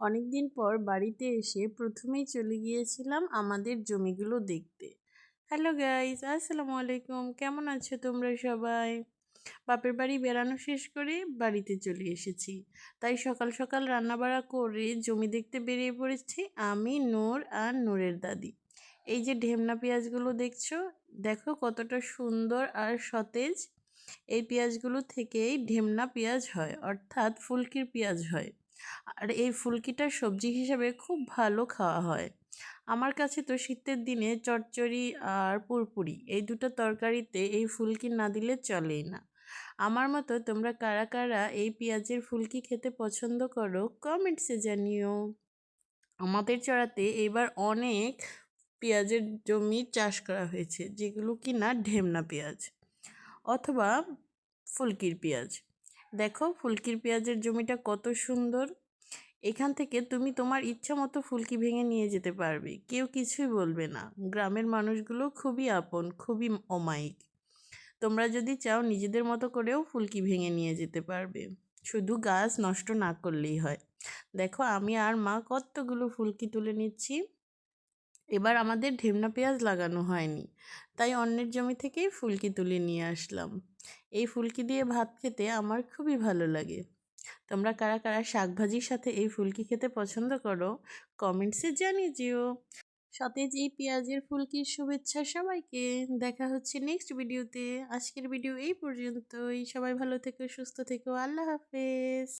অনেক দিন পর বাড়িতে এসে প্রথমেই চলে গিয়েছিলাম আমাদের জমিগুলো দেখতে। হ্যালো গাইজ আসসালামু আলাইকুম। কেমন আছো তোমরা সবাই? বাপের বাড়ি বেড়ানো শেষ করে বাড়িতে চলে এসেছি। তাই সকাল সকাল রান্নাবাড়া করে জমি দেখতে বেরিয়ে পড়েছি আমি, নূর আর নূরের দাদি। এই যে ঢেমনা পেঁয়াজগুলো দেখছ, দেখো কতটা সুন্দর আর সতেজ। এই পেঁয়াজগুলো থেকেই ঢেমনা পেঁয়াজ হয়, অর্থাৎ ফুলকির পেঁয়াজ হয়। আর এই ফুলকিটা সবজি হিসাবে খুব ভালো খাওয়া হয়। আমার কাছে তো শীতের দিনে চচ্চড়ি আর পুরপুরি এই দুটো তরকারিতে এই ফুলকি না দিলে চলেই না। আমার মতো তোমরা কারা কারা এই পেঁয়াজের ফুলকি খেতে পছন্দ করো কমেন্টসে জানিও। আমাদের চড়াতে এবার অনেক পেঁয়াজের জমি চাষ করা হয়েছে, যেগুলো কি না ঢেমনা পেঁয়াজ অথবা ফুলকির পেঁয়াজ। দেখো ফুলকির পেঁয়াজের জমিটা কত সুন্দর। এখান থেকে তুমি তোমার ইচ্ছা মতো ফুলকি ভেঙে নিয়ে যেতে পারবে, কেউ কিছুই বলবে না। গ্রামের মানুষগুলো খুবই আপন, খুবই অমায়িক। তোমরা যদি চাও নিজেদের মতো করেও ফুলকি ভেঙে নিয়ে যেতে পারবে। শুধু গাছ নষ্ট না করলেই হয়। দেখো আমি আর মা কতগুলো ফুলকি তুলে নিচ্ছি। এবার আমাদের ঢেমনা পেঁয়াজ লাগানো হয়নি, তাই অন্যের জমি থেকেই ফুলকি তুলে নিয়ে আসলাম। এই ফুলকি দিয়ে ভাত খেতে আমার খুবই ভালো লাগে। তোমরা কারা কারা শাকভাজির সাথে এই ফুলকি খেতে পছন্দ করো, কমেন্টসে জানিয়ে যেও সতেজ এই পেঁয়াজের ফুলকির শুভেচ্ছা সবাইকে। দেখা হচ্ছে নেক্সট ভিডিওতে আজকের ভিডিও এই পর্যন্তই। সবাই ভালো থেকো, সুস্থ থেকো। আল্লাহ হাফেজ।